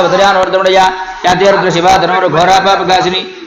వసర్యానవర్ధనుడయ యాతిరుద్ర శివ ధనురు ఘోరాపాపకాశిని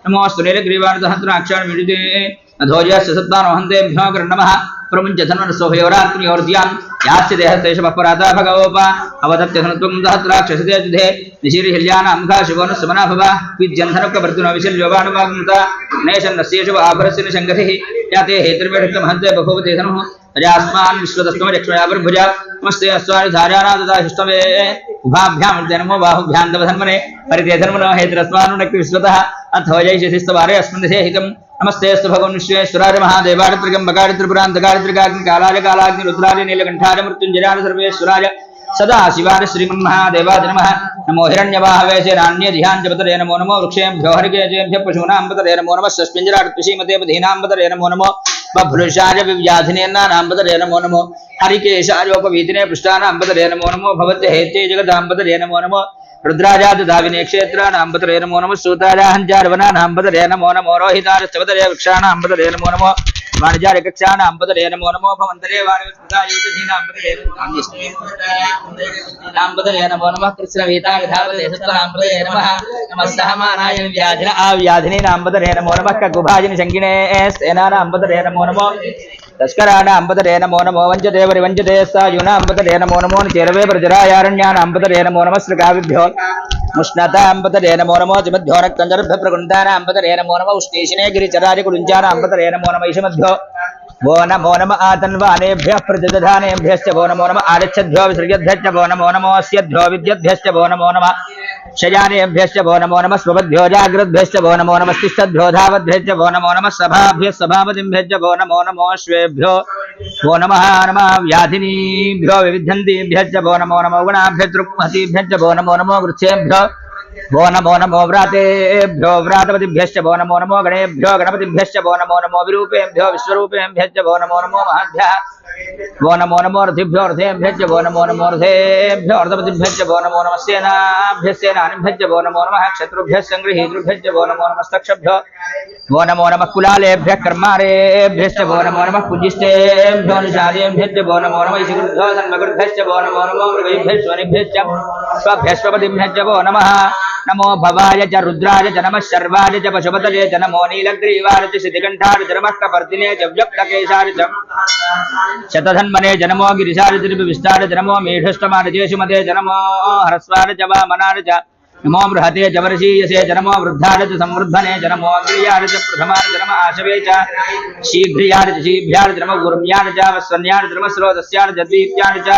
दृष्टोमृयातुनः नमोऽस्तु नीलग्रीवार्धहत्राक्षाणमिडिते अधोजस्य सत्तानोहन्तेभ्यो नमः प्रमुञ्चधन्वनसोहयोरात्मयोर्ध्याम् यास्य देहस्तेषमपराधा भगवोप अवदत्यधनत्वं दहत्राक्षसते जुधे निशिरिहिल्यानां शिवोनुः समना भव। विद्यन्धनुकवर्तुनो विशल्योगानुवागुंता नेशन्नस्येषु आभरस्य निषङ्गतिः याते हेतुर्मेढक्तमहन्ते बभूवते धनुः। विश्वदस्तमरक्ष्मयाभिर्भुज नमस्ते उभाभ्यां नमो बाहुभ्यां तव धन्मने। परिते धन्मनो हेतुरस्मानुनक्ति अस्मिन् हितम्। नमस्ते अस्तु भगवन् विश्वेश्वराय महादेवाय त्रिगम्बकाय त्रिपुरान्तकाय कालाय कालाग्नि रुद्राय नीलकण्ठाय मृत्युञ्जयाय सर्वेश्वराय सदा शिवाय श्रीमन्महादेवाय नमः नमो हिरण्यवाहवे नान्यधियाञ्जपतरे नमो नमो वृक्षेभ्यो हरिकेजेभ्य पशूनाम्बतरे नमो नमः स्वस्मिञ्जराट्पिशीमते बधीनाम्बतरे नमो नमो बभ्रुषाय विव्याधिनेन्नानाम्बतरे नमो नमो हरिकेशायोपवीतिने पृष्ठानाम्बतरे नमो नमो भवत्य हेत्ये जगदाम्बतरे नमो नमो रुद्राजादाविने क्षेत्राणाम्बतरे नमो नमः सूताजाहञ्जार्वनानाम्बतरे नमो नमो रोहितारश्चवतरे वृक्षाणाम्बतरे नमो नमो वाणिज्यारिकक्षाणाम्बतरे नमो नमो भवन्तरे वाणिस्मृतायुधीनाम्बतरे नाम्बतरे नमो नमः कृष्णवीताविधावते सत्तनाम्बतरे नमः नमः सहमानाय व्याधिन आव्याधिने नाम्बतरे नमो नमः ककुभाजिनि शङ्किने सेनानाम्बतरे नमो नमो तस्कराणाम्बतरे नमो नमो वञ्चते परिवञ्चते सायुनाम्बतरे नमो नमो चेरवे प्रजरायारण्यानाम्बतरे नमो नमः श्रृगाविभ्यो मुष्णताम्बतरे नमो नमो जिमध्यो नक्तञ्जरभ्य प्रकुण्डानाम्बतरे नमो नमो उष्णीशिने गिरिचरारिकुलुञ्जानाम्बतरे नमो नमः ईशमध्यो वो नमो नम आतन्वानेभ्यः प्रतिदधानेभ्यश्च वो नमो नम आगच्छद्भ्यो विसृजद्भ्यश्च वो नमो नमोऽस्यद्भ्यो विद्यद्भ्यश्च वो नमो नमः शयानेभ्यश्च वो नमो नमः स्वपद्भ्यो जाग्रद्भ्यश्च वो नमो नम नमस्तिष्ठद्भ्यो धावद्भ्यश्च वो नमो नमः सभाभ्यः सभापतिभ्यश्च वो नमो नमोऽश्वेभ्यो वो नम नमः व्याधिनीभ्यो विविध्यन्तीभ्यश्च वो नमो नमो गुणाभ्यस्तृक्महतीभ्यश्च वो नमो नमो वृक्षेभ्यो वो नमो नमो व्रातेभ्यो व्रातपतिभ्यश्च वो नमो नमो गणेभ्यो गणपतिभ्यश्च वो नमो नमो विरूपेभ्यो विश्वरूपेभ्यश्च वो नमो नमो महाभ्यः वो नमो नमो रथिभ्यो रथेभ्यश्च वो नमो नमो रथेभ्यो अर्धपतिभ्यश्च वो नमो नमः सेनाभ्यः सेनानिभ्यश्च वो नमो नमः क्षत्रुभ्यः सङ्गृहीतृभ्यश्च वो नमो नमस्तक्षभ्यो वो नमो नमः कुलालेभ्यः कर्मारेभ्यश्च वो नमो नमः कुञ्जिष्टेभ्यो निषादेभ्यश्च वो नमो नमः सन्मगुरुभ्यश्च वो नमो नमो मृगैभ्यः स्वनिभ्यश्च स्वभ्यश्वपतिभ्यश्च वो नमः नमो भवाय च रुद्राय च नमः शर्वाय च पशुपतये च नमो नीलग्रीवाय च शितिकण्ठाय च नमः च व्यक्तकेशाय च शतधन्मने च नमो गिरिशाय च च नमो मेढष्टमाय च नमो ह्रस्वाय च वामनाय च नमो बृहते च वर्षीयसे च नमो वृद्धाय च संवृद्धने च नमो अग्र्याय च प्रथमाय च नमः आशवे च शीघ्रियाय च शीभ्याय च नमो गुरुम्याय च वस्वन्याय च स्रोतस्याय च द्वीप्याय च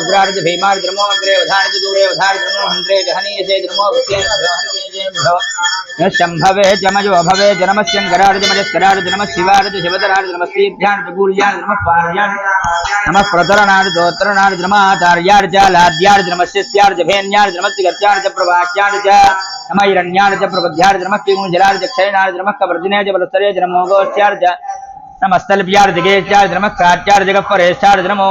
उग्राय च भीमाय च नमो अग्रे वधाय च दूरे वधाय च नमो हन्त्रे च हनीयसे च नमो वृक्षेभ्यो हरिकेजेभ्यो नमः शम्भवे च मजो भवे च नमः शङ्कराय च मजस्कराय च नमः च नमः श्रीभ्याय च कूल्याय च नमः पार्याय नमः प्रतरणाय च दोत्तरणाय च नमः आचार्याय च लाद्याय च नमः शिष्याय च भेन्याय च नमः चिगत्याय च प्रवाक्याय च नमः हिरण्याय च प्रबध्याय च नमः किमुञ्जलाय च क्षयणाय च नमः कवर्जिने च बलस्तरे च नमो गोष्ठ्याय च नमस्तल्प्यार्जगेश्चार्ज नमः काट्यार्जग परेश्चार्ज नमो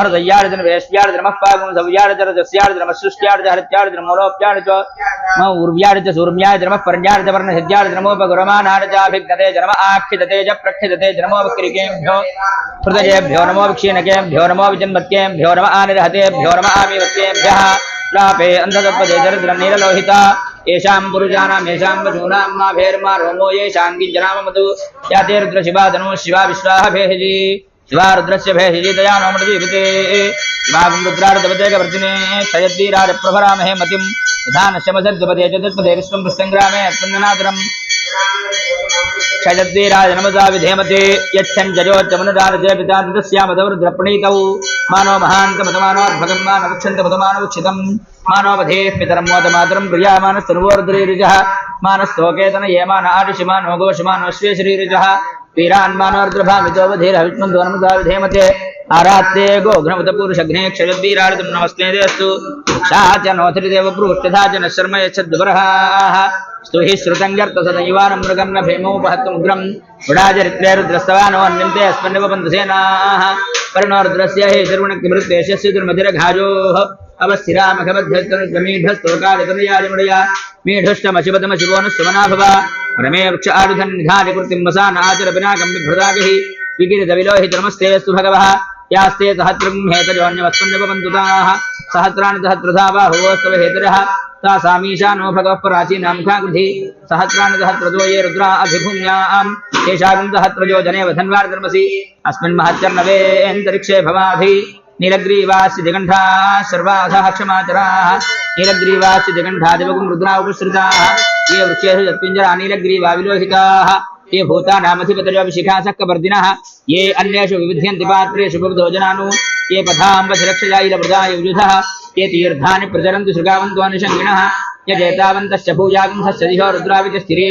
हृदयार्ज वेश्यार्ज नमः पागुं सव्यार्ज रजस्यार्ज नमः सृष्ट्यार्ज हरित्यार्ज नमो उर्व्यार्ज सूर्म्यार्ज नमः पर्ण्यार्ज वर्णसिद्ध्यार्ज नमो भगुरमानार्जाभिघ्नते च च प्रक्षितते च नमो वक्रिकेभ्यो हृदयेभ्यो नमो विक्षीणकेभ्यो नमो विजन्मत्येभ्यो नमः आनिर्हतेभ्यो नमः आमिवत्येभ्यः प्रापे अन्धतत्पदे दरिद्रं नीललोहिता येषां पुरुषाणां येषां पशूनां मा भेर्मा रोमो येषां किञ्चनाम मधु या ते रुद्र शिवा धनु शिवा विश्वाः भेषजी शिवा रुद्रस्य भेषजी दया नो मृजीविते शिवागुं रुद्रार्धपदेकवर्तिने क्षयद्वीराजप्रभरामहे मतिं यथा नश्यमसद्यपदे चतुर्पदे विश्वं पुष्टङ्ग्रामे स्पन्दनादरम् क्षयद्वीराज नमदा विधेमते यच्छञ्जयोच्चमनुदारजय पिता तस्यामदवरुद्रप्रणीतौ मानो महान्तमतमानोर्भगं मानवक्षन्तमतमानवक्षितं मानोवधेः पितरं मोदमातरं प्रियामानस्तनुवोर्द्रीरिजः मानस्तोकेतन ये मान आदिशिमानो आरात्ते गोघ्नमुतपूरुषघ्ने क्षयद्वीरार्जं नमस्ते देस्तु। सा च नोथरिदेव पृष्ठधा च शर्म यच्छद्वरहाः स्तु हि श्रुतं गर्तसदैवानं मृगं न भीमोपहत्तमुग्रं गुडाचरित्रे हि शर्वणक्तिमृत्येशस्य दुर्मधिरघाजोः अवस्थिरामखबद्धस्तनुजमीढस्तोकादितनुयाजमुडया मीढुष्टमशिवतमशिवो भव रमे वृक्ष स्तु भगवः। यास्ते सहस्रं हेतजोन्यवस्मन्यवबन्धुताः सहस्राणि सहस्रधा बाहुवस्तव हेतरः तासामीशानो भगवः प्राचीनां खाकृधि सहस्राणि सहस्रजो ये रुद्रा अभिभूम्याम् येषागुं सहस्रजो जने वधन्वार्धर्मसि अस्मिन् महत्यर्णवेऽन्तरिक्षे भवाभि नीलग्रीवास्य दिगण्ठा सर्वाधः क्षमाचराः। नीलग्रीवास्य दिगण्ठादिवगुं रुद्रा उपसृताः ये वृक्षेषु यत्पिञ्जरा नीलग्रीवा विलोहिताः ये भूतानामधिपतयोभिशिखा सक्कवर्दिनः ये अन्येषु विविध्यन्ति पात्रेषु भोजनानु ये पथाम्बशिरक्षजायिलवृदा युजुधः। ये तीर्थानि प्रचरन्ति शृगावन्त्वानुषङ्गिणः यजेतावन्तश्च भूयागुंसस्य दिशो रुद्राविचस्थिरे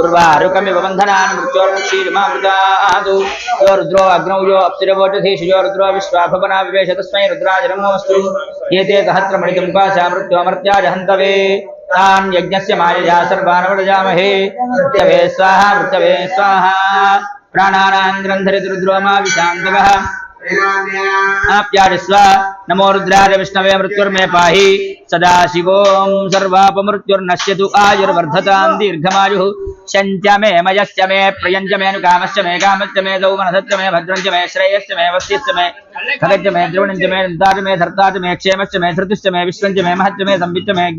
उर्वारुकमिव बन्धनान् मृत्योर्मुक्षीर्मामृतादु यो रुद्रो यो यो विश्वाभवना विवेश तस्मै रुद्राज नमोऽस्तु एते सहस्रमणिकं पाशा मृत्योमर्त्याज हन्तवे तान् यज्ञस्य मायया सर्वानवजामहे। मृत्यवे स्वाहा मृत्यवे स्वाहा। प्राणानां ग्रन्थरिति विशान्तवः आप्यादिस्व नमो रुद्राय विष्णवे मृत्युर्मे पाहि सदा सर्वाप सर्वापमृत्युर्नश्यतु आयुर्वर्धतां दीर्घमायुः। शञ्च मे मयश्च मे प्रियञ्च मे नुकामश्च मे कामश्च मे सौमनसश्च मे भद्रञ्च मे श्रेयश्च मे वस्तिश्च मे खगश्च मे द्रवणञ्च मे दन्ताच मे मे संविच्च मे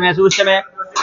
मे मे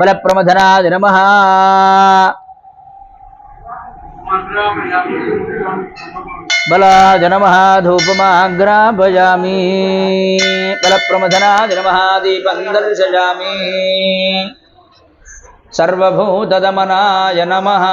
बलप्रमथनाय नमः। बलाय नमः धूपमाग्रापयामि बलप्रमथनाय नमः दीपं दर्शयामि। सर्वभूतदमनाय नमः।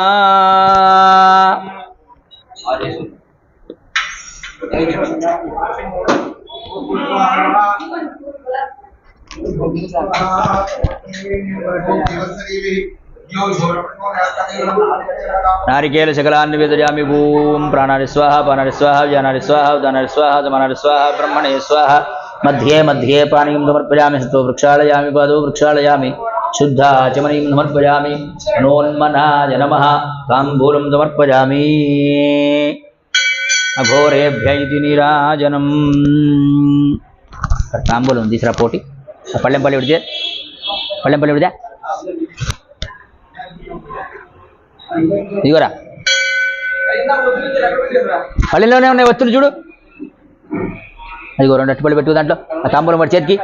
नारिकेल शकलान निवेदयामि भूम प्राणारि स्वाहा पानारि स्वाहा व्यानारि स्वाहा ब्रह्मणे स्वाह, मध्ये मध्ये पानी समर्पयाम हस्तो वृक्षाया पदों वृक्षाया शुद्धा चमनी समर्पयाम नोन्मना जनम ताम्बूलं समर्पयामि। अघोरेभ्य इति तीसरा पोटी। పళ్ళెంపల్లి விடுது పళ్ళెంపల్లి விடுதா ఇదిగోరా. పల్లెల్లోనే ఉన్నాయి వస్తువులు చూడు. అదిగో రెండు అట్టుపల్లి పెట్టుకు దాంట్లో. ఆ తాంబూలం మరి చేతికి.